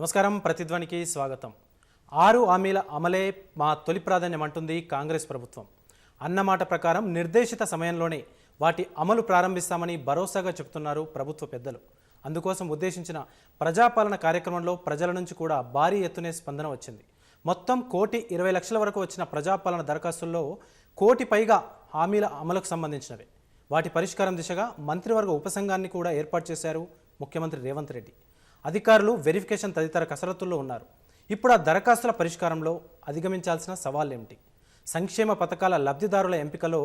నమస్కారం ప్రతిధ్వనికి స్వాగతం. ఆరు హామీల అమలే మా తొలి ప్రాధాన్యం అంటుంది కాంగ్రెస్ ప్రభుత్వం. అన్నమాట ప్రకారం నిర్దేశిత సమయంలోనే వాటి అమలు ప్రారంభిస్తామని భరోసాగా చెబుతున్నారు ప్రభుత్వ పెద్దలు. అందుకోసం ఉద్దేశించిన ప్రజాపాలన కార్యక్రమంలో ప్రజల నుంచి కూడా భారీ ఎత్తునే స్పందన వచ్చింది. మొత్తం కోటి ఇరవై లక్షల వరకు వచ్చిన ప్రజాపాలన దరఖాస్తుల్లో కోటి పైగా హామీల అమలుకు సంబంధించినవి. వాటి పరిష్కారం దిశగా మంత్రివర్గ ఉపసంఘాన్ని కూడా ఏర్పాటు చేశారు ముఖ్యమంత్రి రేవంత్ రెడ్డి. అధికారులు వెరిఫికేషన్ తదితర కసరత్తుల్లో ఉన్నారు. ఇప్పుడు ఆ దరఖాస్తుల పరిష్కారంలో అధిగమించాల్సిన సవాళ్ళేమిటి సంక్షేమ పథకాల లబ్ధిదారుల ఎంపికలో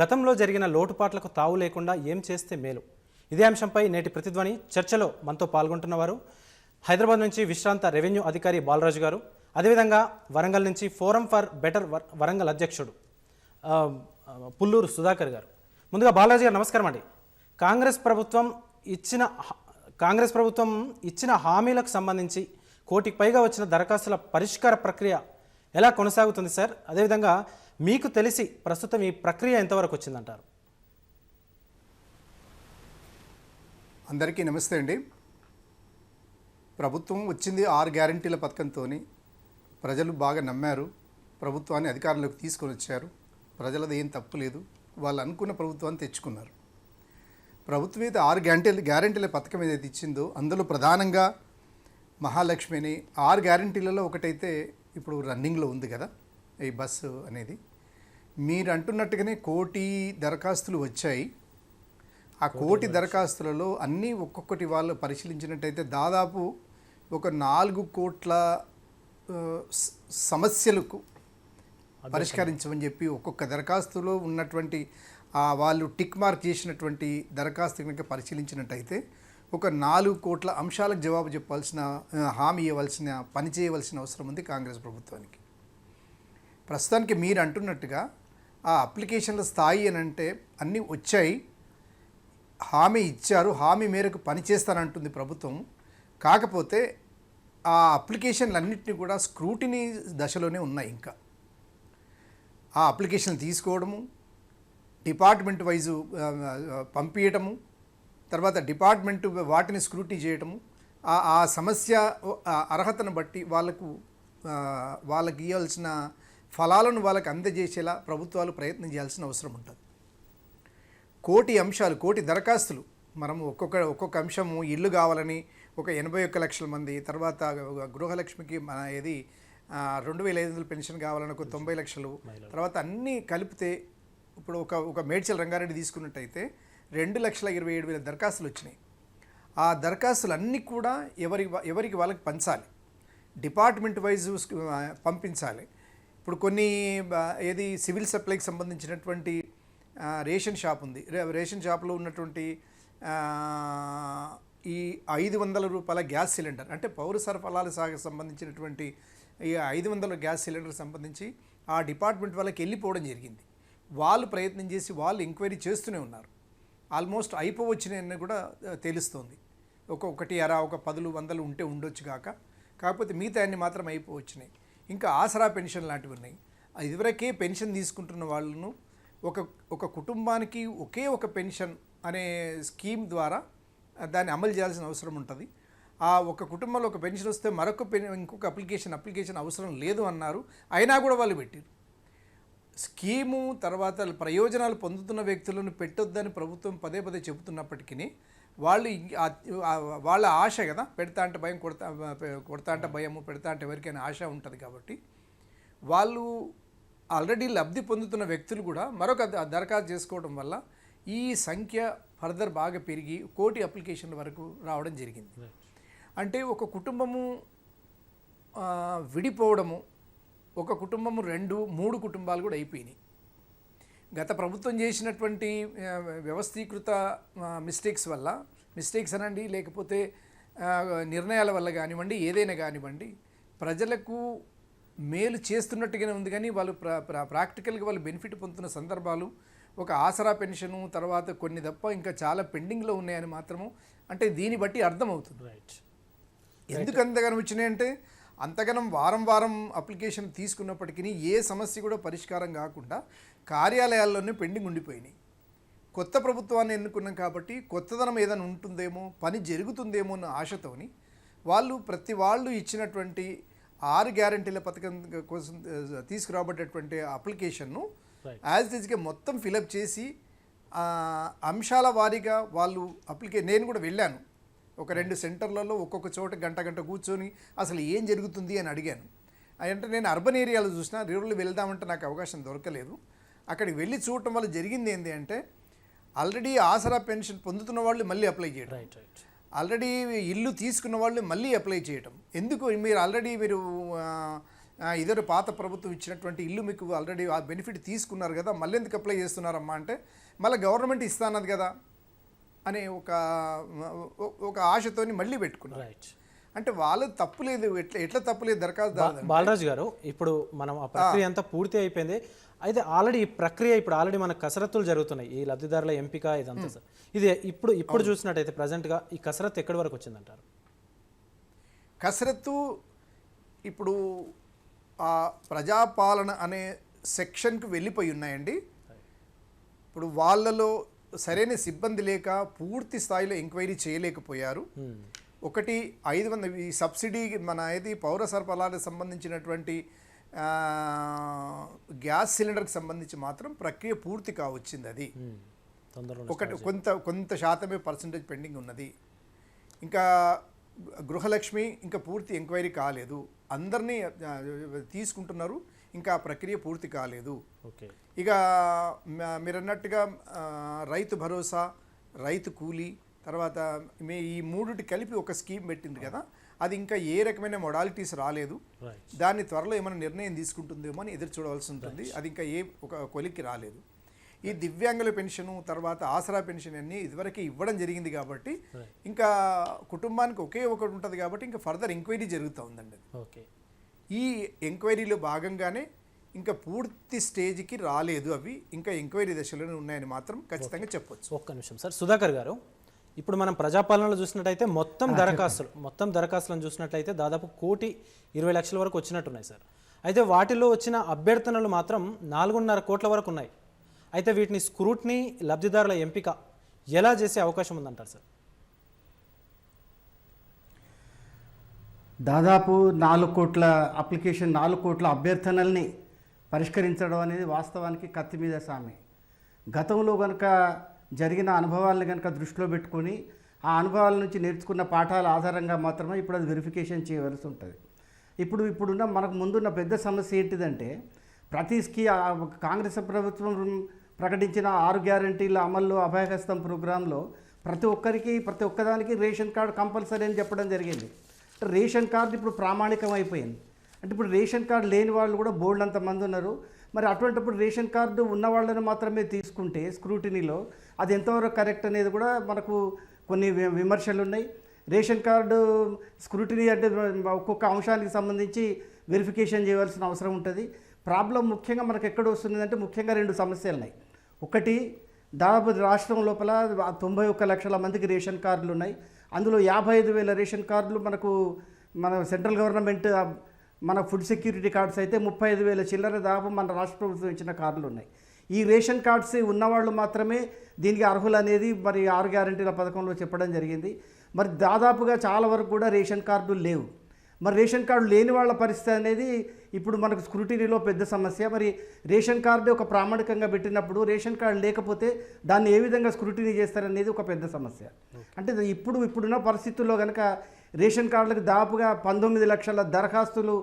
గతంలో జరిగిన లోటుపాట్లకు తావు లేకుండా ఏం చేస్తే మేలు? ఇదే అంశంపై నేటి ప్రతిధ్వని చర్చలో మనతో పాల్గొంటున్నవారు హైదరాబాద్ నుంచి విశ్రాంత రెవెన్యూ అధికారి బాలరాజు గారు అదేవిధంగా వరంగల్ నుంచి ఫోరం ఫర్ బెటర్ వరంగల్ అధ్యక్షుడు పుల్లూరు సుధాకర్ గారు. ముందుగా బాలరాజు గారు నమస్కారం అండి. కాంగ్రెస్ ప్రభుత్వం ఇచ్చిన కాంగ్రెస్ ప్రభుత్వం ఇచ్చిన హామీలకు సంబంధించి కోటికి పైగా వచ్చిన దరఖాస్తుల పరిష్కార ప్రక్రియ ఎలా కొనసాగుతుంది సార్? అదేవిధంగా మీకు తెలిసి ప్రస్తుతం ఈ ప్రక్రియ ఎంతవరకు వచ్చిందంటారు? అందరికీ నమస్తే అండి. ప్రభుత్వం వచ్చింది ఆరు గ్యారంటీల పథకంతో ప్రజలు బాగా నమ్మారు. ప్రభుత్వాన్ని అధికారంలోకి తీసుకొని వచ్చారు. ప్రజలది ఏం తప్పు లేదు. వాళ్ళు అనుకున్న ప్రభుత్వాన్ని తెచ్చుకున్నారు. ప్రభుత్వం అయితే ఆరు గ్యారంటీల గ్యారంటీల పథకం ఏదైతే ఇచ్చిందో అందులో ప్రధానంగా మహాలక్ష్మి అని ఆరు గ్యారంటీలలో ఒకటైతే ఇప్పుడు రన్నింగ్లో ఉంది కదా ఈ బస్సు అనేది. మీరు అంటున్నట్టుగానే కోటి దరఖాస్తులు వచ్చాయి. ఆ కోటి దరఖాస్తులలో అన్నీ ఒక్కొక్కటి వాళ్ళు పరిశీలించినట్టయితే దాదాపు ఒక నాలుగు కోట్ల సమస్యలకు పరిష్కరించమని చెప్పి ఒక్కొక్క దరఖాస్తులో ఉన్నటువంటి వాళ్ళు టిక్ మార్క్ చేసినటువంటి దరఖాస్తు కనుక పరిశీలించినట్టయితే ఒక నాలుగు కోట్ల అంశాలకు జవాబు చెప్పాల్సిన హామీ ఇవ్వాల్సిన పని చేయవలసిన అవసరం ఉంది కాంగ్రెస్ ప్రభుత్వానికి. ప్రస్తుతానికి మీరు అంటున్నట్టుగా ఆ అప్లికేషన్ల స్థాయి అని అంటే అన్నీ వచ్చాయి. హామీ ఇచ్చారు హామీ మేరకు పనిచేస్తానంటుంది ప్రభుత్వం. కాకపోతే ఆ అప్లికేషన్లన్నింటినీ కూడా స్క్రూటినీ దశలోనే ఉన్నాయి ఇంకా. ఆ అప్లికేషన్లు తీసుకోవడము డిపార్ట్మెంట్ వైజు పంపించటము తర్వాత డిపార్ట్మెంట్ వాటిని స్క్రూటీ చేయటము ఆ సమస్య అర్హతను బట్టి వాళ్ళకు వాళ్ళకి ఇవ్వాల్సిన ఫలాలను వాళ్ళకి అందజేసేలా ప్రభుత్వాలు ప్రయత్నం చేయాల్సిన అవసరం ఉంటుంది. కోటి అంశాలు కోటి దరఖాస్తులు. మనం ఒక్కొక్క ఒక్కొక్క అంశము ఇల్లు కావాలని ఒక ఎనభై ఒక్క లక్షల మంది తర్వాత గృహలక్ష్మికి మన ఏది రెండు వేల ఐదు వందల పెన్షన్ కావాలని ఒక తొంభై లక్షలు తర్వాత అన్నీ కలిపితే ఇప్పుడు ఒక ఒక మేడ్చల్ రంగారెడ్డి తీసుకున్నట్టయితే రెండు లక్షల ఇరవై ఏడు వేల దరఖాస్తులు వచ్చినాయి. ఆ దరఖాస్తులు అన్నీ కూడా ఎవరి ఎవరికి వాళ్ళకి పంచాలి? డిపార్ట్మెంట్ వైజ్ పంపించాలి. ఇప్పుడు కొన్ని ఏది సివిల్ సప్లైకి సంబంధించినటువంటి రేషన్ షాప్ ఉంది. రే- రేషన్ షాప్లో ఉన్నటువంటి ఈ ఐదు వందల రూపాయల గ్యాస్ సిలిండర్ అంటే పౌర సరఫరాల శాఖకు సంబంధించినటువంటి ఈ ఐదు వందల గ్యాస్ సిలిండర్ సంబంధించి ఆ డిపార్ట్మెంట్ వాళ్ళకి వెళ్ళిపోవడం జరిగింది. వాళ్ళు ప్రయత్నం చేసి వాళ్ళు ఎంక్వైరీ చేస్తూనే ఉన్నారు. ఆల్మోస్ట్ అయిపోవచ్చినాయని కూడా తెలుస్తోంది. ఒక ఒకటి అర ఒక పదులు వందలు ఉంటే ఉండొచ్చు కాక కాకపోతే మిగతా అన్ని మాత్రం అయిపోవచ్చినాయి ఇంకా ఆసరా పెన్షన్ లాంటివి ఉన్నాయి. ఇదివరకే పెన్షన్ తీసుకుంటున్న వాళ్ళను ఒక ఒక కుటుంబానికి ఒకే ఒక పెన్షన్ అనే స్కీమ్ ద్వారా దాన్ని అమలు చేయాల్సిన అవసరం ఉంటుంది. ఆ ఒక కుటుంబంలో ఒక పెన్షన్ వస్తే మరొక పెన్ ఇంకొక అప్లికేషన్ అప్లికేషన్ అవసరం లేదు అన్నారు. అయినా కూడా వాళ్ళు పెట్టారు స్కీము తర్వాత ప్రయోజనాలు పొందుతున్న వ్యక్తులను పెట్టొద్దని ప్రభుత్వం పదే పదే చెబుతున్నప్పటికీ వాళ్ళు వాళ్ళ ఆశ కదా పెడతా అంటే భయం కొడతా కొడతా అంటే భయము పెడతా అంటే ఎవరికైనా ఆశ ఉంటుంది కాబట్టి వాళ్ళు ఆల్రెడీ లబ్ధి పొందుతున్న వ్యక్తులు కూడా మరొక దరఖాస్తు చేసుకోవడం వల్ల ఈ సంఖ్య ఫర్దర్ బాగా పెరిగి కోటి అప్లికేషన్ల వరకు రావడం జరిగింది. అంటే ఒక కుటుంబము విడిపోవడము ఒక కుటుంబము రెండు మూడు కుటుంబాలు కూడా అయిపోయినాయి. గత ప్రభుత్వం చేసినటువంటి వ్యవస్థీకృత మిస్టేక్స్ వల్ల మిస్టేక్స్ అనండి లేకపోతే నిర్ణయాల వల్ల కానివ్వండి ఏదైనా కానివ్వండి ప్రజలకు మేలు చేస్తున్నట్టుగానే ఉంది కానీ వాళ్ళు ప్రా ప్రా ప్రాక్టికల్గా వాళ్ళు బెనిఫిట్ పొందుతున్న సందర్భాలు ఒక ఆసరా పెన్షను తర్వాత కొన్ని తప్ప ఇంకా చాలా పెండింగ్లో ఉన్నాయని మాత్రము అంటే దీన్ని బట్టి అర్థమవుతుంది. రైట్ ఎందుకు అంతగానం వచ్చినాయంటే అంతగానం వారం వారం అప్లికేషన్ తీసుకున్నప్పటికీ ఏ సమస్య కూడా పరిష్కారం కాకుండా కార్యాలయాల్లోనే పెండింగ్ ఉండిపోయినాయి కొత్త ప్రభుత్వాన్ని ఎన్నుకున్నాం కాబట్టి కొత్తదనం ఏదైనా ఉంటుందేమో పని జరుగుతుందేమో అన్న ఆశతోని వాళ్ళు ప్రతి వాళ్ళు ఇచ్చినటువంటి ఆరు గ్యారంటీల పథకం కోసం తీసుకురాబడ్డటువంటి అప్లికేషన్ను. యాజ్ ఇస్గా మొత్తం ఫిలప్ చేసి అంశాల వారీగా వాళ్ళు అప్లికే నేను కూడా వెళ్ళాను ఒక రెండు సెంటర్లలో ఒక్కొక్క చోట గంట గంట కూర్చొని అసలు ఏం జరుగుతుంది అని అడిగాను. అంటే నేను అర్బన్ ఏరియాలో చూసినా రూరల్ వెళ్దామంటే నాకు అవకాశం దొరకలేదు. అక్కడికి వెళ్ళి చూడటం వల్ల జరిగింది ఏంటి అంటే ఆల్రెడీ ఆసరా పెన్షన్ పొందుతున్న వాళ్ళు మళ్ళీ అప్లై చేయడం రైట్ రైట్ ఆల్రెడీ ఇల్లు తీసుకున్న వాళ్ళు మళ్ళీ అప్లై చేయటం. ఎందుకు మీరు ఆల్రెడీ మీరు ఇద్దరు పాత ప్రభుత్వం ఇచ్చినటువంటి ఇల్లు మీకు ఆల్రెడీ ఆ బెనిఫిట్ తీసుకున్నారు కదా మళ్ళీ ఎందుకు అప్లై చేస్తున్నారమ్మా అంటే మళ్ళీ గవర్నమెంట్ ఇస్తానది కదా. అనే ఒక ఒక ఆశతోని మళ్ళీ పెట్టుకున్నారు. రైట్ అంటే వాళ్ళది తప్పు లేదు ఎట్లా ఎట్లా తప్పు లేదు దరఖాస్తు బాలరాజు గారు ఇప్పుడు మనం ఆ ప్రక్రియ అంతా పూర్తి అయిపోయింది. అయితే ఆల్రెడీ ఈ ప్రక్రియ ఇప్పుడు ఆల్రెడీ మన కసరత్తులు జరుగుతున్నాయి. ఈ లబ్ధిదారుల ఎంపిక ఇదంతా సార్ ఇది ఇప్పుడు ఇప్పుడు చూసినట్టయితే ప్రజెంట్గా ఈ కసరత్తు ఎక్కడి వరకు వచ్చిందంటారు? కసరత్తు ఇప్పుడు ఆ ప్రజాపాలన అనే సెక్షన్కి వెళ్ళిపోయి ఉన్నాయండి. ఇప్పుడు వాళ్ళలో సరైన సిబ్బంది లేక పూర్తి స్థాయిలో ఎంక్వైరీ చేయలేకపోయారు. ఒకటి ఐదు వందల ఈ సబ్సిడీ మన ఏది పౌర సరఫరాలకు సంబంధించినటువంటి గ్యాస్ సిలిండర్కి సంబంధించి మాత్రం ప్రక్రియ పూర్తి కావచ్చింది అది. ఒకటి కొంత కొంత శాతమే పర్సంటేజ్ పెండింగ్ ఉన్నది. ఇంకా గృహలక్ష్మి ఇంకా పూర్తి ఎంక్వైరీ కాలేదు. అందరినీ తీసుకుంటున్నారు. ఇంకా ఆ ప్రక్రియ పూర్తి కాలేదు. ఓకే. ఇక మీరు అన్నట్టుగా రైతు భరోసా రైతు కూలీ తర్వాత మీ ఈ మూడుటి కలిపి ఒక స్కీమ్ పెట్టింది కదా అది ఇంకా ఏ రకమైన మొడాలిటీస్ రాలేదు. దాన్ని త్వరలో ఏమైనా నిర్ణయం తీసుకుంటుందేమో అని ఎదురు చూడవలసి ఉంటుంది. అది ఇంకా ఏ ఒక కొలిక్కి రాలేదు. ఈ దివ్యాంగుల పెన్షను తర్వాత ఆసరా పెన్షన్ అన్ని ఇదివరకే ఇవ్వడం జరిగింది కాబట్టి. ఇంకా కుటుంబానికి ఒకే ఒకటి ఉంటుంది కాబట్టి ఇంకా ఫర్దర్ ఎంక్వైరీ జరుగుతూ ఉందండి అది. ఓకే. ఈ ఎంక్వైరీలో భాగంగానే ఇంకా పూర్తి స్టేజ్కి రాలేదు అవి. ఇంకా ఎంక్వైరీ దశలోనే ఉన్నాయని మాత్రం ఖచ్చితంగా చెప్పొచ్చు. ఒక్క నిమిషం. సార్ సుధాకర్ గారు ఇప్పుడు మనం ప్రజాపాలనలో చూసినట్టయితే మొత్తం దరఖాస్తులు మొత్తం దరఖాస్తులను చూసినట్లయితే దాదాపు కోటి ఇరవై లక్షల వరకు వచ్చినట్టున్నాయి సార్. అయితే వాటిలో వచ్చిన అభ్యర్థనలు మాత్రం నాలుగున్నర కోట్ల వరకు ఉన్నాయి. అయితే వీటిని స్క్రూట్ని లబ్ధిదారుల ఎంపిక ఎలా చేసే అవకాశం ఉందంటారు సార్? దాదాపు నాలుగు కోట్ల అప్లికేషన్ నాలుగు కోట్ల అభ్యర్థనల్ని పరిష్కరించడం అనేది వాస్తవానికి కత్తి మీద సామె. గతంలో కనుక జరిగిన అనుభవాలను కనుక దృష్టిలో పెట్టుకొని ఆ అనుభవాల నుంచి నేర్చుకున్న పాఠాల ఆధారంగా మాత్రమే ఇప్పుడు అది వెరిఫికేషన్ చేయవలసి ఉంటుంది. ఇప్పుడు ఇప్పుడున్న మనకు ముందున్న పెద్ద సమస్య ఏంటిదంటే ప్రతి స్కీ కాంగ్రెస్ ప్రభుత్వం ప్రకటించిన ఆరు గ్యారంటీల అమల్లో అభయహస్తం ప్రోగ్రాంలో ప్రతి ఒక్కరికి ప్రతి ఒక్కదానికి రేషన్ కార్డు కంపల్సరీ అని చెప్పడం జరిగింది. అంటే రేషన్ కార్డు ఇప్పుడు ప్రామాణికం అయిపోయింది అంటే ఇప్పుడు రేషన్ కార్డు లేని వాళ్ళు కూడా బోల్డ్ అంత మంది ఉన్నారు. మరి అటువంటిప్పుడు రేషన్ కార్డు ఉన్న వాళ్ళని మాత్రమే తీసుకుంటే స్క్రూటినీలో అది ఎంతవరకు కరెక్ట్ అనేది కూడా మనకు కొన్ని విమర్శలు ఉన్నాయి రేషన్ కార్డు స్క్రూటినీ అంటే ఒక్కొక్క అంశానికి సంబంధించి వెరిఫికేషన్ చేయవలసిన అవసరం ఉంటుంది. ప్రాబ్లం ముఖ్యంగా మనకు ఎక్కడ వస్తుంది అంటే ముఖ్యంగా రెండు సమస్యలు ఉన్నాయి ఒకటి దాదాపు రాష్ట్రం లోపల తొంభై ఒక్క లక్షల మందికి రేషన్ కార్డులు ఉన్నాయి అందులో యాభై ఐదు వేల రేషన్ కార్డులు మనకు మన సెంట్రల్ గవర్నమెంట్ మన ఫుడ్ సెక్యూరిటీ కార్డ్స్ అయితే ముప్పై ఐదు వేల చిల్లర దాపు మన రాష్ట్ర ప్రభుత్వం ఇచ్చిన కార్డులు ఉన్నాయి ఈ రేషన్ కార్డ్స్ ఉన్నవాళ్ళు మాత్రమే దీనికి అర్హులు అనేది మరి ఆరు గ్యారంటీల పథకంలో చెప్పడం జరిగింది. మరి దాదాపుగా చాలా వరకు కూడా రేషన్ కార్డులు లేవు. మరి రేషన్ కార్డు లేని వాళ్ళ పరిస్థితి అనేది ఇప్పుడు మనకు స్క్రూటినీలో పెద్ద సమస్య. మరి రేషన్ కార్డు ఒక ప్రామాణికంగా పెట్టినప్పుడు రేషన్ కార్డు లేకపోతే దాన్ని ఏ విధంగా స్క్రూటినీ చేస్తారనేది ఒక పెద్ద సమస్య. అంటే ఇప్పుడు ఇప్పుడున్న పరిస్థితుల్లో కనుక రేషన్ కార్డులకు దాదాపుగా పంతొమ్మిది లక్షల దరఖాస్తులు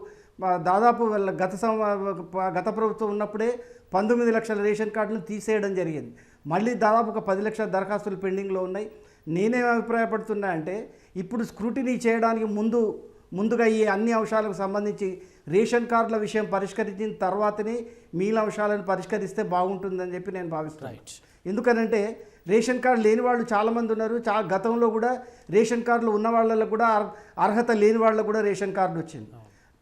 దాదాపు గత సం గత ప్రభుత్వం ఉన్నప్పుడే పంతొమ్మిది లక్షల రేషన్ కార్డులు తీసేయడం జరిగింది. మళ్ళీ దాదాపు ఒక పది లక్షల దరఖాస్తులు పెండింగ్లో ఉన్నాయి. నేనేం అభిప్రాయపడుతున్నా అంటే ఇప్పుడు స్క్రూటినీ చేయడానికి ముందు ముందుగా ఈ అన్ని అంశాలకు సంబంధించి రేషన్ కార్డుల విషయం పరిష్కరించిన తర్వాతనే మిగిలిన అంశాలను పరిష్కరిస్తే బాగుంటుందని చెప్పి నేను భావిస్తున్నాను. ఎందుకనంటే రేషన్ కార్డు లేని వాళ్ళు చాలామంది ఉన్నారు. చా గతంలో కూడా రేషన్ కార్డులు ఉన్న వాళ్ళకు కూడా అర్- అర్హత లేని వాళ్ళకు కూడా రేషన్ కార్డు వచ్చింది.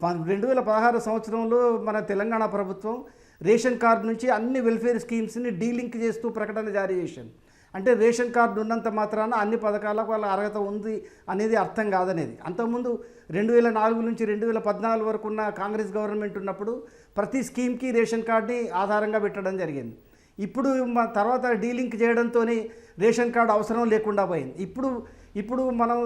ప- రెండు వేల పదహారు సంవత్సరంలో మన తెలంగాణ ప్రభుత్వం రేషన్ కార్డు నుంచి అన్ని వెల్ఫేర్ స్కీమ్స్ని డీలింక్ చేస్తూ ప్రకటన జారీ చేసింది. అంటే రేషన్ కార్డు ఉన్నంత మాత్రాన అన్ని పథకాలకు వాళ్ళ అర్హత ఉంది అనేది అర్థం కాదనేది. అంతకుముందు రెండు వేల నాలుగు నుంచి రెండు వేల పద్నాలుగు వరకు ఉన్న కాంగ్రెస్ గవర్నమెంట్ ఉన్నప్పుడు ప్రతి స్కీమ్కి రేషన్ కార్డుని ఆధారంగా పెట్టడం జరిగింది. ఇప్పుడు మా తర్వాత డీలింక్ చేయడంతో రేషన్ కార్డు అవసరం లేకుండా పోయింది. ఇప్పుడు ఇప్పుడు మనం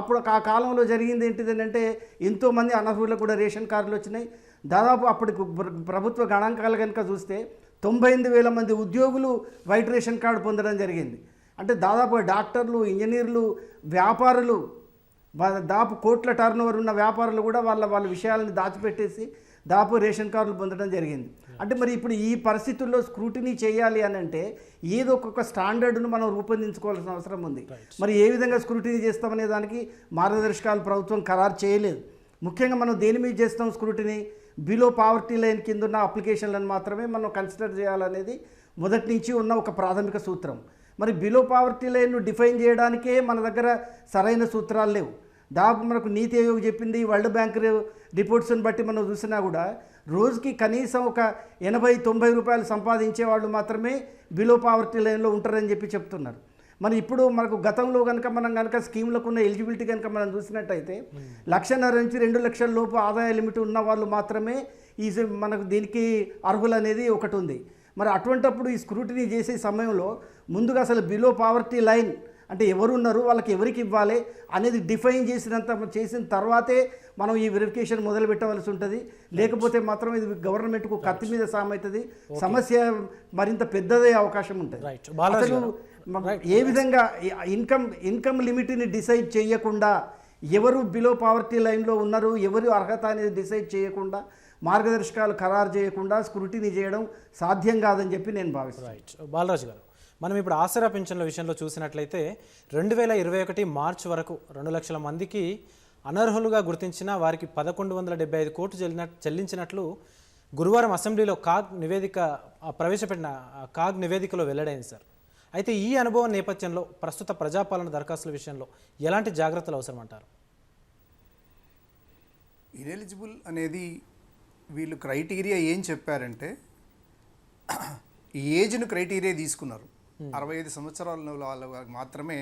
అప్పుడు ఆ కాలంలో జరిగింది ఏంటిది అంటే ఎంతోమంది అనర్హులకు కూడా రేషన్ కార్డులు వచ్చినాయి. దాదాపు అప్పటికి ప్రభుత్వ గణాంకాలు కనుక చూస్తే తొంభై ఎనిమిది వేల మంది ఉద్యోగులు వైట్ రేషన్ కార్డు పొందడం జరిగింది. అంటే దాదాపు డాక్టర్లు ఇంజనీర్లు వ్యాపారులు దాపు కోట్ల టర్న్ ఉన్న వ్యాపారులు కూడా వాళ్ళ వాళ్ళ విషయాలను దాచిపెట్టేసి దాపు రేషన్ కార్డులు పొందడం జరిగింది. అంటే మరి ఇప్పుడు ఈ పరిస్థితుల్లో స్క్రూటినీ చేయాలి అని అంటే ఏదో ఒక్కొక్క స్టాండర్డ్ను మనం రూపొందించుకోవాల్సిన అవసరం ఉంది. మరి ఏ విధంగా స్క్రూటినీ చేస్తామనే దానికి మార్గదర్శకాలు ప్రభుత్వం ఖరారు చేయలేదు. ముఖ్యంగా మనం దేని మీద చేస్తాం స్క్రూటినీ? బిలో పావర్టీ లైన్ కింద ఉన్న అప్లికేషన్లను మాత్రమే మనం కన్సిడర్ చేయాలనేది మొదటి నుంచి ఉన్న ఒక ప్రాథమిక సూత్రం. మరి బిలో పావర్టీ లైన్ను డిఫైన్ చేయడానికే మన దగ్గర సరైన సూత్రాలు లేవు. దాదాపు మనకు నీతి ఆయోగ్ చెప్పింది వరల్డ్ బ్యాంక్ రిపోర్ట్స్ని బట్టి మనం చూసినా కూడా రోజుకి కనీసం ఒక ఎనభై తొంభై రూపాయలు సంపాదించే వాళ్ళు మాత్రమే బిలో పావర్టీ లైన్లో ఉంటారని చెప్పి చెప్తున్నారు. మరి ఇప్పుడు మనకు గతంలో కనుక మనం కనుక స్కీమ్లకు ఉన్న ఎలిజిబిలిటీ కనుక మనం చూసినట్టయితే లక్షన్నర నుంచి రెండు లక్షల లోపు ఆదాయ లిమిట్ ఉన్న వాళ్ళు మాత్రమే ఈ మనకు దీనికి అర్హులు అనేది ఒకటి ఉంది మరి అటువంటప్పుడు ఈ స్క్రూటినీ చేసే సమయంలో ముందుగా అసలు బిలో పావర్టీ లైన్ అంటే ఎవరు ఉన్నారు వాళ్ళకి ఎవరికి ఇవ్వాలి అనేది డిఫైన్ చేసినంత చేసిన తర్వాతే మనం ఈ వెరిఫికేషన్ మొదలు పెట్టవలసి ఉంటుంది. లేకపోతే మాత్రం ఇది గవర్నమెంట్కు కత్తి మీద సామవుతుంది. సమస్య మరింత పెద్దదే అవకాశం ఉంటుంది. అసలు ఏ విధంగా ఇన్కమ్ ఇన్కమ్ లిమిట్ని డిసైడ్ చేయకుండా ఎవరు బిలో పావర్టీ లైన్లో ఉన్నారు ఎవరు అర్హత అనేది డిసైడ్ చేయకుండా మార్గదర్శకాలు ఖరారు చేయకుండా స్క్రూటినీ చేయడం సాధ్యం కాదని చెప్పి నేను భావిస్తున్నాను. రైట్ బాలరాజు గారు మనం ఇప్పుడు ఆసరా పింఛన్ల విషయంలో చూసినట్లయితే రెండు వేల ఇరవై ఒకటి మార్చ్ వరకు రెండు లక్షల మందికి అనర్హులుగా గుర్తించిన వారికి పదకొండు వందల డెబ్బై ఐదు కోట్లు చెల్లిన చెల్లించినట్లు గురువారం అసెంబ్లీలో కాగ్ నివేదిక ప్రవేశపెట్టిన కాగ్ నివేదికలో వెల్లడైంది సార్. అయితే ఈ అనుభవం నేపథ్యంలో ప్రస్తుత ప్రజాపాలన దరఖాస్తుల విషయంలో ఎలాంటి జాగ్రత్తలు అవసరం అంటారు ఇనెలిజిబుల్ అనేది వీళ్ళు క్రైటీరియా ఏం చెప్పారంటే ఈ ఏజ్ను క్రైటీరియా తీసుకున్నారు. అరవై ఐదు సంవత్సరాల వాళ్ళ వారికి మాత్రమే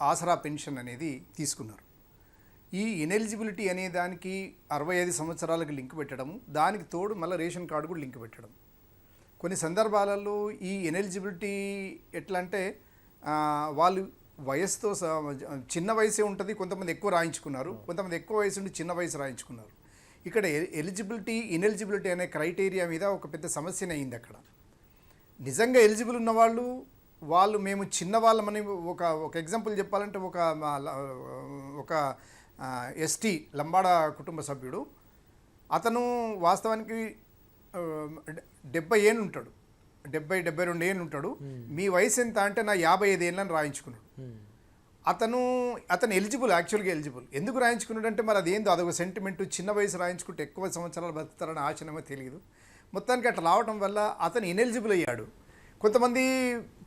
ఆసరా పెన్షన్ అనేది తీసుకున్నారు. ఈ ఇనెలిజిబిలిటీ అనే దానికి అరవై ఐదు సంవత్సరాలకు లింక్ పెట్టడము దానికి తోడు మళ్ళీ రేషన్ కార్డు కూడా లింక్ పెట్టడం కొన్ని సందర్భాలలో ఈ ఎనెలిజిబిలిటీ ఎట్లా అంటే వాళ్ళు వయసుతో స- చిన్న వయసే ఉంటుంది కొంతమంది ఎక్కువ రాయించుకున్నారు కొంతమంది ఎక్కువ వయసు ఉండి చిన్న వయసు రాయించుకున్నారు. ఇక్కడ ఎలిజిబిలిటీ ఇనెలిజిబిలిటీ అనే క్రైటీరియా మీద ఒక పెద్ద సమస్యనే అయింది అక్కడ. నిజంగా ఎలిజిబుల్ ఉన్నవాళ్ళు వాళ్ళు మేము చిన్న వాళ్ళమని ఒక ఒక ఎగ్జాంపుల్ చెప్పాలంటే ఒక ఒక ఎస్టీ లంబాడ కుటుంబ సభ్యుడు. అతను వాస్తవానికి డెబ్బై ఏళ్ళు ఉంటాడు. డెబ్బై డెబ్బై రెండు ఏళ్ళు ఉంటాడు. మీ వయసు ఎంత అంటే నా యాభై ఐదు ఏళ్ళని రాయించుకున్నాడు. అతను అతను ఎలిజిబుల్ యాక్చువల్గా ఎలిజిబుల్. ఎందుకు రాయించుకున్నాడు అంటే మరి అదేందో అదొక సెంటిమెంట్ చిన్న వయసు రాయించుకుంటే ఎక్కువ సంవత్సరాలు బతుకుతారని ఆశనమో తెలియదు. మొత్తానికి అట్లా రావటం వల్ల అతను ఇనెలిజిబుల్ అయ్యాడు. కొంతమంది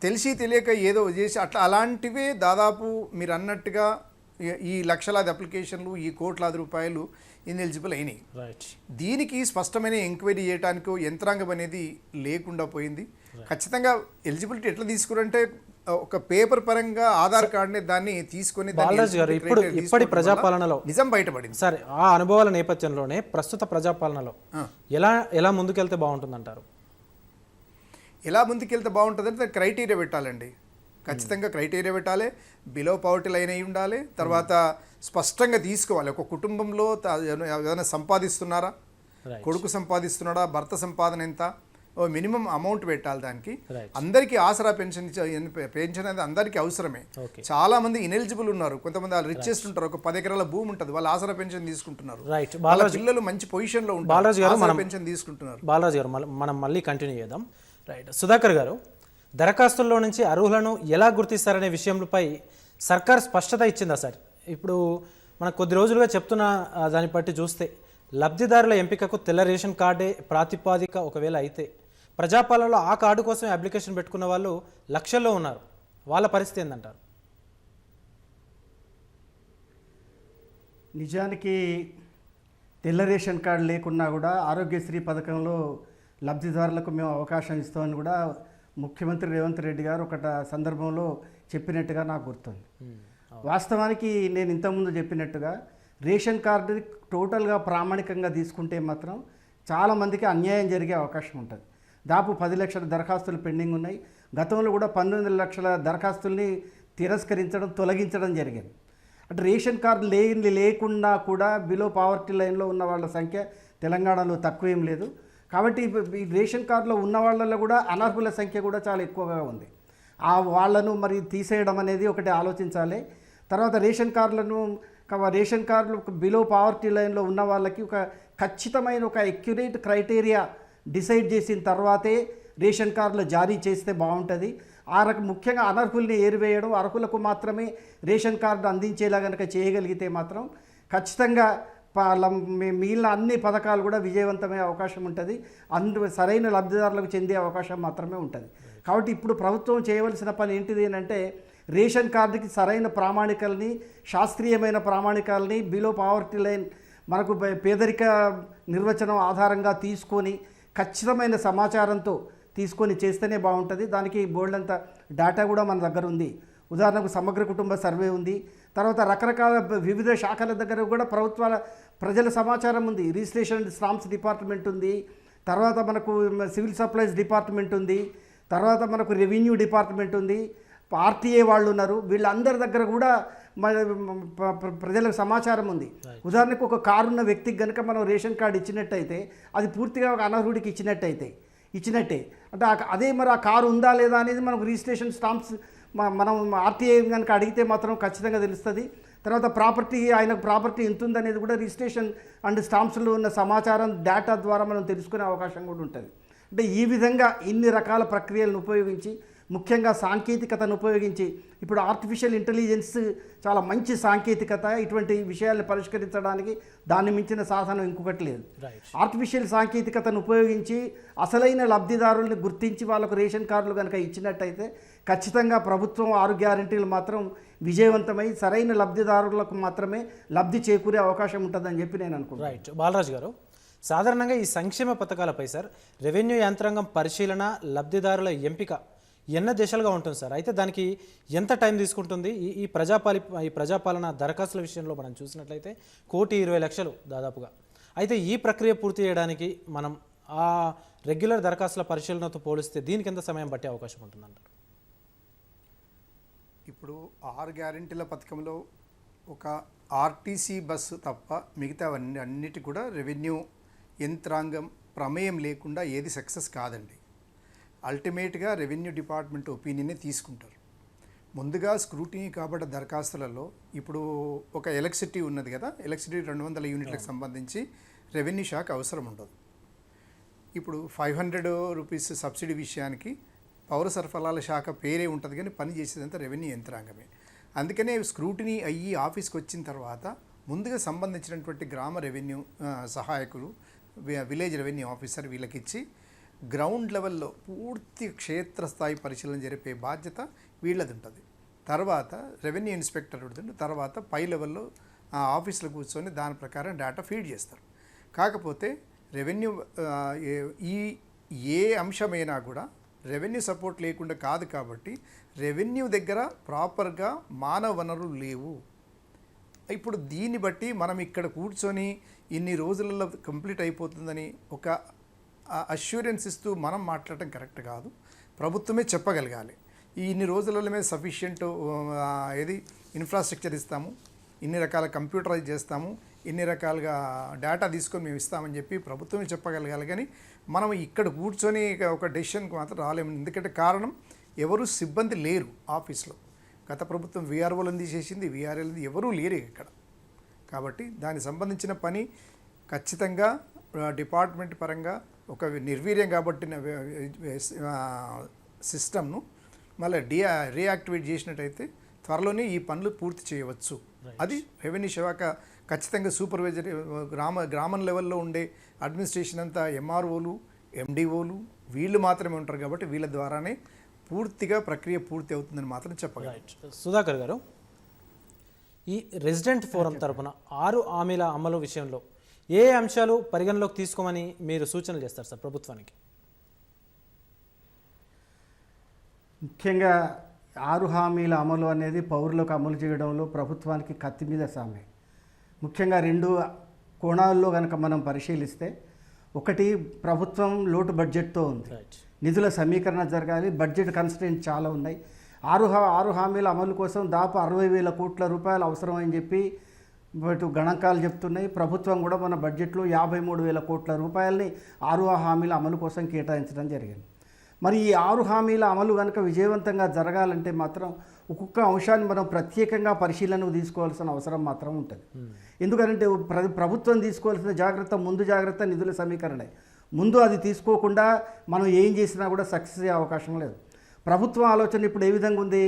తెలిసి తెలియక ఏదో చేసి అట్లా అలాంటివే దాదాపు మీరు అన్నట్టుగా ఈ లక్షలాది అప్లికేషన్లు ఈ కోట్లాది రూపాయలు ఇన్ఎలిజిబుల్ అయినాయి. రైట్ దీనికి స్పష్టమైన ఎంక్వైరీ చేయడానికి యంత్రాంగం అనేది లేకుండా పోయింది. ఖచ్చితంగా ఎలిజిబిలిటీ ఎట్లా తీసుకురంటే ఒక పేపర్ పరంగా ఆధార్ కార్డుని దాన్ని తీసుకొని బాలరాజు గారు, ఇప్పుడు- ఇప్పటి ప్రజాపాలనలో- నిజం బయటపడింది. సరే ఆ అనుభవాల నేపథ్యంలోనే ప్రస్తుత ప్రజాపాలనలో ఎలా ఎలా ముందుకెళ్తే బాగుంటుందంటారు? ఎలా ముందుకెళ్తే బాగుంటుందంటే దానికి క్రైటీరియా పెట్టాలండి. ఖచ్చితంగా క్రైటీరియా పెట్టాలి బిలో పవర్టీ లైన్ అయి ఉండాలి తర్వాత స్పష్టంగా తీసుకోవాలి. ఒక కుటుంబంలో ఏదైనా సంపాదిస్తున్నారా. కొడుకు సంపాదిస్తున్నాడా? భర్త సంపాదన ఎంత? ఓ మినిమం అమౌంట్ పెట్టాలి దానికి. అందరికీ ఆసరా పెన్షన్ పెన్షన్ అనేది అందరికీ అవసరమే. చాలా మంది ఇనెలిజిబుల్ ఉన్నారు. కొంతమంది వాళ్ళు రిచెస్ట్ ఉంటారు. ఒక పది ఎకరాల భూమి ఉంటుంది. వాళ్ళు ఆసరా పెన్షన్ తీసుకుంటున్నారు. వాళ్ళ పిల్లలు మంచి పొజిషన్లో ఉంటారు పెన్షన్ తీసుకుంటున్నారు. బాలరాజు గారు మనం మళ్ళీ కంటిన్యూ చేద్దాం. రైట్ సుధాకర్ గారు దరఖాస్తుల్లో నుంచి అర్హులను ఎలా గుర్తిస్తారనే విషయంపై సర్కార్ స్పష్టత ఇచ్చిందా సార్? ఇప్పుడు మనం కొద్ది రోజులుగా చెప్తున్న దాన్ని బట్టి చూస్తే లబ్ధిదారుల ఎంపికకు తెల్ల రేషన్ కార్డే ప్రాతిపాదిక ఒకవేళ అయితే ప్రజాపాలనలో ఆ కార్డు కోసం అప్లికేషన్ పెట్టుకున్న వాళ్ళు లక్షల్లో ఉన్నారు. వాళ్ళ పరిస్థితి ఏంటంటారు నిజానికి తెల్ల రేషన్ కార్డు లేకున్నా కూడా ఆరోగ్యశ్రీ పథకంలో లబ్ధిదారులకు మేము అవకాశం ఇస్తామని కూడా ముఖ్యమంత్రి రేవంత్ రెడ్డి గారు ఒకట సందర్భంలో చెప్పినట్టుగా నాకు గుర్తుంది. వాస్తవానికి నేను ఇంతకుముందు చెప్పినట్టుగా రేషన్ కార్డుని టోటల్గా ప్రామాణికంగా తీసుకుంటే మాత్రం చాలామందికి అన్యాయం జరిగే అవకాశం ఉంటుంది. దాపు పది లక్షల దరఖాస్తులు పెండింగ్ ఉన్నాయి. గతంలో కూడా పంతొమ్మిది లక్షల దరఖాస్తుల్ని తిరస్కరించడం తొలగించడం జరిగింది. అంటే రేషన్ కార్డు లేని లేకుండా కూడా బిలో పావర్టీ లైన్లో ఉన్న వాళ్ళ సంఖ్య తెలంగాణలో తక్కువేం లేదు. కాబట్టి ఈ- రేషన్ కార్డులో ఉన్న వాళ్ళలో కూడా అనర్హుల సంఖ్య కూడా చాలా ఎక్కువగా ఉంది. ఆ వాళ్ళను మరి తీసేయడం అనేది ఒకటి ఆలోచించాలి. తర్వాత రేషన్ కార్డులను రేషన్ కార్డులు బిలో పావర్టీ లైన్లో ఉన్న వాళ్ళకి ఒక ఖచ్చితమైన ఒక అక్యురేట్ క్రైటీరియా డిసైడ్ చేసిన తర్వాతే రేషన్ కార్డులు జారీ చేస్తే బాగుంటుంది. ఆ రక ముఖ్యంగా అనర్హుల్ని ఏరివేయడం అర్హులకు మాత్రమే రేషన్ కార్డు అందించేలా కనుక చేయగలిగితే మాత్రం ఖచ్చితంగా మిగిలిన అన్ని పథకాలు కూడా విజయవంతమయ్యే అవకాశం ఉంటుంది. అందు సరైన లబ్ధిదారులకు చెందే అవకాశం మాత్రమే ఉంటుంది. కాబట్టి ఇప్పుడు ప్రభుత్వం చేయవలసిన పని ఏంటిది అంటే రేషన్ కార్డుకి సరైన ప్రామాణికల్ని శాస్త్రీయమైన ప్రామాణికాలని బిలో పావర్టీ లైన్ మనకు పేదరిక నిర్వచనం ఆధారంగా తీసుకొని ఖచ్చితమైన సమాచారంతో తీసుకొని చేస్తేనే బాగుంటుంది. దానికి బోల్డ్ అంత డేటా కూడా మన దగ్గర ఉంది. ఉదాహరణకు సమగ్ర కుటుంబ సర్వే ఉంది. తర్వాత రకరకాల వివిధ శాఖల దగ్గర కూడా ప్రభుత్వాల ప్రజల సమాచారం ఉంది. రిజిస్ట్రేషన్ స్టాంప్స్ డిపార్ట్మెంట్ ఉంది. తర్వాత మనకు సివిల్ సప్లైస్ డిపార్ట్మెంట్ ఉంది. తర్వాత మనకు రెవెన్యూ డిపార్ట్మెంట్ ఉంది. ఆర్టీఏ వాళ్ళు ఉన్నారు. వీళ్ళందరి దగ్గర కూడా ప్రజలకు సమాచారం ఉంది. ఉదాహరణకు ఒక కారు ఉన్న వ్యక్తికి కనుక మనం రేషన్ కార్డు ఇచ్చినట్టయితే అది పూర్తిగా ఒక అనర్హుడికి ఇచ్చినట్టయితే ఇచ్చినట్టే. అంటే అదే మరి ఆ కారు ఉందా లేదా అనేది మనకు రిజిస్ట్రేషన్ స్టాంప్స్ మనం ఆర్టీఐ కనుక అడిగితే మాత్రం ఖచ్చితంగా తెలుస్తుంది. తర్వాత ప్రాపర్టీ ఆయనకు ప్రాపర్టీ ఎంత ఉందనేది కూడా రిజిస్ట్రేషన్ అండ్ స్టాంప్స్లో ఉన్న సమాచారం డేటా ద్వారా మనం తెలుసుకునే అవకాశం కూడా ఉంటుంది. అంటే ఈ విధంగా ఇన్ని రకాల ప్రక్రియలను ఉపయోగించి ముఖ్యంగా సాంకేతికతను ఉపయోగించి ఇప్పుడు ఆర్టిఫిషియల్ ఇంటెలిజెన్స్ చాలా మంచి సాంకేతికత ఇటువంటి విషయాలను పరిష్కరించడానికి దాన్ని మించిన సాధనం ఇంకొకటి లేదు. రైట్ ఆర్టిఫిషియల్ సాంకేతికతను ఉపయోగించి అసలైన లబ్ధిదారుల్ని గుర్తించి వాళ్ళకు రేషన్ కార్డులు కనుక ఇచ్చినట్టయితే ఖచ్చితంగా ప్రభుత్వం ఆరు గ్యారంటీలు మాత్రం విజయవంతమై సరైన లబ్ధిదారులకు మాత్రమే లబ్ధి చేకూరే అవకాశం ఉంటుందని చెప్పి నేను అనుకుంటున్నాను. రైట్. బాలరాజు గారు సాధారణంగా ఈ సంక్షేమ పథకాలపై సార్ రెవెన్యూ యంత్రాంగం పరిశీలన లబ్ధిదారుల ఎంపిక ఎన్న దశలుగా ఉంటుంది సార్? అయితే దానికి ఎంత టైం తీసుకుంటుంది? ఈ ఈ ప్రజాపాలి ఈ ప్రజాపాలన దరఖాస్తుల విషయంలో మనం చూసినట్లయితే కోటి ఇరవై లక్షలు దాదాపుగా. అయితే ఈ ప్రక్రియ పూర్తి చేయడానికి మనం ఆ రెగ్యులర్ దరఖాస్తుల పరిశీలనతో పోలిస్తే దీనికి ఎంత సమయం పట్టే అవకాశం ఉంటుందంటారు? ఇప్పుడు ఆరు గ్యారెంటీల పథకంలో ఒక ఆర్టీసీ బస్సు తప్ప మిగతావన్నీ అన్నిటి కూడా రెవెన్యూ యంత్రాంగం ప్రమేయం లేకుండా ఏది సక్సెస్ కాదండి. అల్టిమేట్గా రెవెన్యూ డిపార్ట్మెంట్ ఒపీనియనే తీసుకుంటారు. ముందుగా స్క్రూటినీ కాబడ్డ దరఖాస్తులలో ఇప్పుడు ఒక ఎలక్ట్రిసిటీ ఉన్నది కదా ఎలక్ట్రిసిటీ రెండు వందల యూనిట్లకు సంబంధించి రెవెన్యూ శాఖ అవసరం ఉండదు. ఇప్పుడు ఫైవ్ హండ్రెడ్ రూపీస్ సబ్సిడీ విషయానికి పౌర సరఫరాల శాఖ పేరే ఉంటుంది కానీ పని చేసేదంతా రెవెన్యూ యంత్రాంగమే. అందుకనే స్క్రూటినీ అయ్యి ఆఫీస్కి వచ్చిన తర్వాత ముందుగా సంబంధించినటువంటి గ్రామ రెవెన్యూ సహాయకులు విలేజ్ రెవెన్యూ ఆఫీసర్ వీళ్ళకిచ్చి గ్రౌండ్ లెవెల్లో పూర్తి క్షేత్రస్థాయి పరిశీలన జరిపే బాధ్యత వీళ్ళది ఉంటుంది. తర్వాత రెవెన్యూ ఇన్స్పెక్టర్ ఉంటుంది తర్వాత పై లెవెల్లో ఆ ఆఫీసులో కూర్చొని దాని ప్రకారం డేటా ఫీడ్ చేస్తారు. కాకపోతే రెవెన్యూ ఈ ఏ అంశమైనా కూడా రెవెన్యూ సపోర్ట్ లేకుండా కాదు కాబట్టి రెవెన్యూ దగ్గర ప్రాపర్గా మానవ వనరులు లేవు. ఇప్పుడు దీన్ని బట్టి మనం ఇక్కడ కూర్చొని ఇన్ని రోజులలో కంప్లీట్ అయిపోతుందని ఒక అష్యూరెన్స్ ఇస్తూ మనం మాట్లాడటం కరెక్ట్ కాదు. ప్రభుత్వమే చెప్పగలగాలి. ఈ ఇన్ని రోజులలో మీద సఫిషియంట్ ఏది ఇన్ఫ్రాస్ట్రక్చర్ ఇస్తాము ఇన్ని రకాల కంప్యూటరైజ్ చేస్తాము ఇన్ని రకాలుగా డేటా తీసుకొని మేము ఇస్తామని చెప్పి ప్రభుత్వమే చెప్పగలగాలి. కానీ మనం ఇక్కడ కూర్చొని ఒక డెసిషన్కి మాత్రం రాలేము. ఎందుకంటే కారణం ఎవరు సిబ్బంది లేరు ఆఫీస్లో. గత ప్రభుత్వం విఆర్ఓలను తీసేసింది. విఆర్ఎల్ది ఎవరూ లేరు ఇక్కడ. కాబట్టి దానికి సంబంధించిన పని ఖచ్చితంగా డిపార్ట్మెంట్ పరంగా ఒక నిర్వీర్యం కాబట్టిన సిస్టమ్ను మళ్ళీ డి రీయాక్టివేట్ చేసినట్టయితే త్వరలోనే ఈ పనులు పూర్తి చేయవచ్చు. అది రెవెన్యూ శాఖ ఖచ్చితంగా సూపర్వైజర్ గ్రామ గ్రామం లెవెల్లో ఉండే అడ్మినిస్ట్రేషన్ అంతా ఎంఆర్ఓలు ఎండిఓలు వీళ్ళు మాత్రమే ఉంటారు కాబట్టి వీళ్ళ ద్వారానే పూర్తిగా ప్రక్రియ పూర్తి అవుతుందని మాత్రం చెప్పగలం రైట్ సుధాకర్ గారు ఈ రెసిడెంట్ ఫోరం తరపున ఆరు హామీల అమలు విషయంలో ఏ అంశాలు పరిగణలోకి తీసుకోమని మీరు సూచనలు చేస్తారు సార్ ప్రభుత్వానికి? ముఖ్యంగా ఆరు హామీల అమలు అనేది పౌరులకు అమలు చేయడంలో ప్రభుత్వానికి కత్తి మీద సామే. ముఖ్యంగా రెండు కోణాల్లో కనుక మనం పరిశీలిస్తే ఒకటి ప్రభుత్వం లోటు బడ్జెట్తో ఉంది. నిధుల సమీకరణ జరగాలి బడ్జెట్ కన్స్టెంట్ చాలా ఉన్నాయి. ఆరు హా ఆరు హామీల అమలు కోసం దాపు అరవై వేల కోట్ల రూపాయలు అవసరమని చెప్పి ఇటు గణాంకాలు చెప్తున్నాయి. ప్రభుత్వం కూడా మన బడ్జెట్లో యాభై మూడు వేల కోట్ల రూపాయలని ఆరు హామీల అమలు కోసం కేటాయించడం జరిగింది. మరి ఈ ఆరు హామీల అమలు కనుక విజయవంతంగా జరగాలంటే మాత్రం ఒక్కొక్క అంశాన్ని మనం ప్రత్యేకంగా పరిశీలనకు తీసుకోవాల్సిన అవసరం మాత్రం ఉంటుంది. ఎందుకంటే ప్ర ప్రభుత్వం తీసుకోవాల్సిన జాగ్రత్త ముందు జాగ్రత్త నిధుల సమీకరణే. ముందు అది తీసుకోకుండా మనం ఏం చేసినా కూడా సక్సెస్ అయ్యే అవకాశం లేదు. ప్రభుత్వం ఆలోచన ఇప్పుడు ఏ విధంగా ఉంది?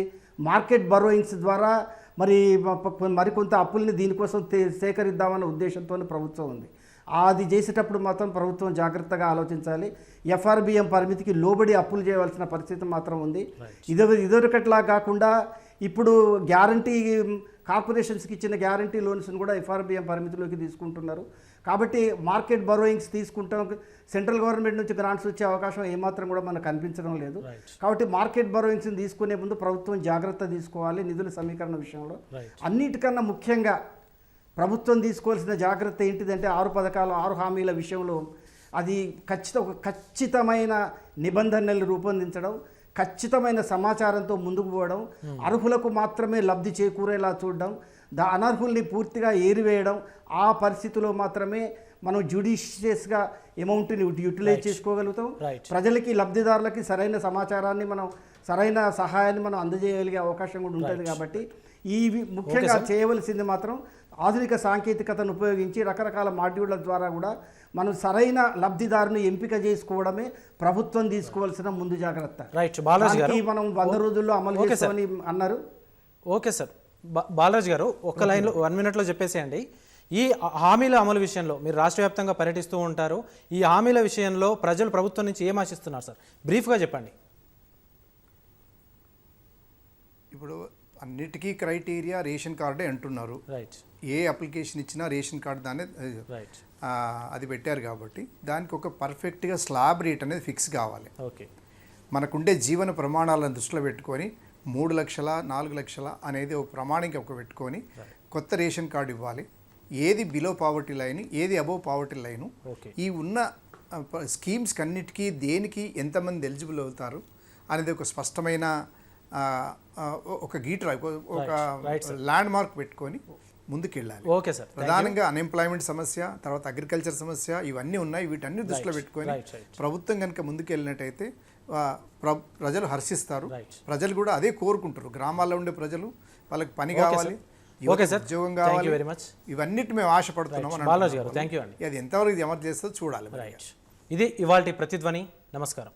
మార్కెట్ బరోయింగ్స్ ద్వారా మరి మరికొంత అప్పుల్ని దీనికోసం సేకరిద్దామన్న ఉద్దేశంతో ప్రభుత్వం ఉంది. అది చేసేటప్పుడు మాత్రం ప్రభుత్వం జాగ్రత్తగా ఆలోచించాలి. ఎఫ్ఆర్బిఎం పరిమితికి లోబడి అప్పులు చేయవలసిన పరిస్థితి మాత్రం ఉంది. ఇదో ఇదొరకట్లా కాకుండా ఇప్పుడు గ్యారంటీ కార్పొరేషన్స్కి ఇచ్చిన గ్యారంటీ లోన్స్ని కూడా ఎఫ్ఆర్బిఎం పరిమితిలోకి తీసుకుంటున్నారు. కాబట్టి మార్కెట్ బరోయింగ్స్ తీసుకుంటాం. సెంట్రల్ గవర్నమెంట్ నుంచి గ్రాంట్స్ వచ్చే అవకాశం ఏమాత్రం కూడా మనకు కనిపించడం లేదు. కాబట్టి మార్కెట్ బరోయింగ్స్ని తీసుకునే ముందు ప్రభుత్వం జాగ్రత్త తీసుకోవాలి నిధుల సమీకరణ విషయంలో. అన్నిటికన్నా ముఖ్యంగా ప్రభుత్వం తీసుకోవాల్సిన జాగ్రత్త ఏంటిదంటే ఆరు పథకాలు ఆరు హామీల విషయంలో అది ఖచ్చిత ఒక ఖచ్చితమైన నిబంధనలు రూపొందించడం ఖచ్చితమైన సమాచారంతో ముందుకు పోవడం అర్హులకు మాత్రమే లబ్ధి చేకూరేలా చూడడం దా అనర్హుల్ని పూర్తిగా ఏరివేయడం ఆ పరిస్థితిలో మాత్రమే మనం జ్యుడిషియస్గా అమౌంట్ని యూటిలైజ్ చేసుకోగలుగుతాం. ప్రజలకి లబ్ధిదారులకి సరైన సమాచారాన్ని మనం సరైన సహాయాన్ని మనం అందజేయగలిగే అవకాశం కూడా ఉంటుంది కాబట్టి ఈ ముఖ్యంగా చేయవలసింది మాత్రం ఆధునిక సాంకేతికతను ఉపయోగించి రకరకాల మాడ్యూళ్ళ ద్వారా కూడా మనం సరైన లబ్ధిదారుని ఎంపిక చేసుకోవడమే ప్రభుత్వం తీసుకోవాల్సిన ముందు జాగ్రత్త. రైట్ బాలరాజు గారు. దానికి మనం వంద రోజుల్లో అమలు. చేస్తామని అన్నారు. Okay sir. బా- బాలరాజు గారు ఒక్క లైన్లో వన్ మినిట్లో చెప్పేసేయండి. ఈ హామీల అమలు విషయంలో మీరు రాష్ట్ర వ్యాప్తంగా పర్యటిస్తూ ఉంటారు. ఈ హామీల విషయంలో ప్రజలు ప్రభుత్వం నుంచి ఏం ఆశిస్తున్నారు సార్? బ్రీఫ్గా చెప్పండి. ఇప్పుడు అన్నిటికీ క్రైటీరియా రేషన్ కార్డే అంటున్నారు. రైట్ ఏ అప్లికేషన్ ఇచ్చినా రేషన్ కార్డు దాన్ని రైట్ అది పెట్టారు కాబట్టి దానికి ఒక పర్ఫెక్ట్గా స్లాబ్ రేట్ అనేది ఫిక్స్ కావాలి. ఓకే. మనకుండే జీవన ప్రమాణాలను దృష్టిలో పెట్టుకొని మూడు లక్షల నాలుగు లక్షల అనేది ఒక ప్రమాణిక ఒక పెట్టుకొని కొత్త రేషన్ కార్డు ఇవ్వాలి. ఏది బిలో పావర్టీ లైన్ ఏది అబోవ్ పావర్టీ లైను ఓకే. ఈ ఉన్న ఆ, ప- స్కీమ్స్ అన్నిటికీ దేనికి ఎంతమంది ఎలిజిబుల్ అవుతారు అనేది ఒక స్పష్టమైన ఒక గీటర్ ఒక ల్యాండ్ మార్క్ పెట్టుకొని ముందుకెళ్ళాలి. ఓకే సార్ ప్రధానంగా అన్ఎంప్లాయ్మెంట్ సమస్య తర్వాత అగ్రికల్చర్ సమస్య ఇవన్నీ ఉన్నాయి. వీటన్ని దృష్టిలో పెట్టుకొని. ప్రభుత్వం కనుక ముందుకెళ్ళినట్టయితే ప్రజలు హర్షిస్తారు. ప్రజలు కూడా అదే కోరుకుంటారు గ్రామాల్లో ఉండే ప్రజలు వాళ్ళకి పని కావాలి ఓకే సార్ ఉద్యోగం కావాలి. వెరీ మచ్ ఇవన్నిటి మేము ఆశపడుతున్నాం అని బాలరాజు గారు. థ్యాంక్ యూ అండి. అది ఎంతవరకు ఇది అమలు చేస్తుందో చూడాలి. ఇది ఇవాళ ప్రతిధ్వని. నమస్కారం.